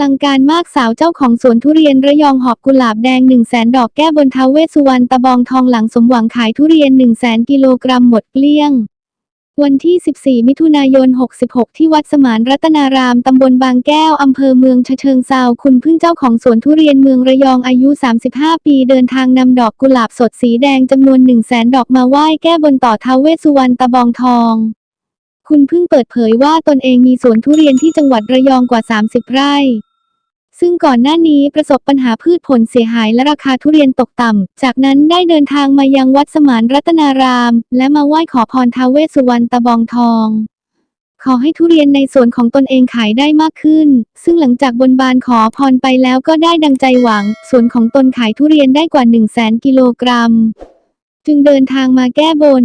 ลังการมากสาวเจ้าของสวนทุเรียนระยองหอบกุหลาบแดง1 0 0 0 0แสนดอกแก้บนท้าวเวสสุวรรณตะบองทองหลังสมหวังขายทุเรียน 1 0 0 0 0แสนกิโลกรัมหมดเกลี้ยง วันที่ 14 มิถุนายน 66 ที่วัดสมานรัตนาราม ตำบลบางแก้ว อำเภอเมืองฉะเชิงเซาคุณพึ่งเจ้าของสวนทุเรียนเมืองระยองอายุ 35 ปีเดินทางนำดอกกุหลาบสดสีแดงจำนวน 1 0 0 0 0แสนดอกมาไหว้แก้บนต่อท้าวเวสสุวรรณตะบองทอง คุณพึ่งเปิดเผยว่าตนเองมีสวนทุเรียนที่จังหวัดระยองกว่า 30 ไร่ ซึ่งก่อนหน้านี้ประสบปัญหาพืชผลเสียหายและราคาทุเรียนตกต่ำ จากนั้นได้เดินทางมายังวัดสมานรัตนาราม และมาไหว้ขอพรท้าวเวสสุวรรณตะบองทอง ขอให้ทุเรียนในสวนของตนเองขายได้มากขึ้น ซึ่งหลังจากบนบานขอพรไปแล้วก็ได้ดังใจหวัง สวนของตนขายทุเรียนได้กว่า 1 0 0 0 0แสนกิโลกรัม จึงเดินทางมาแก้บน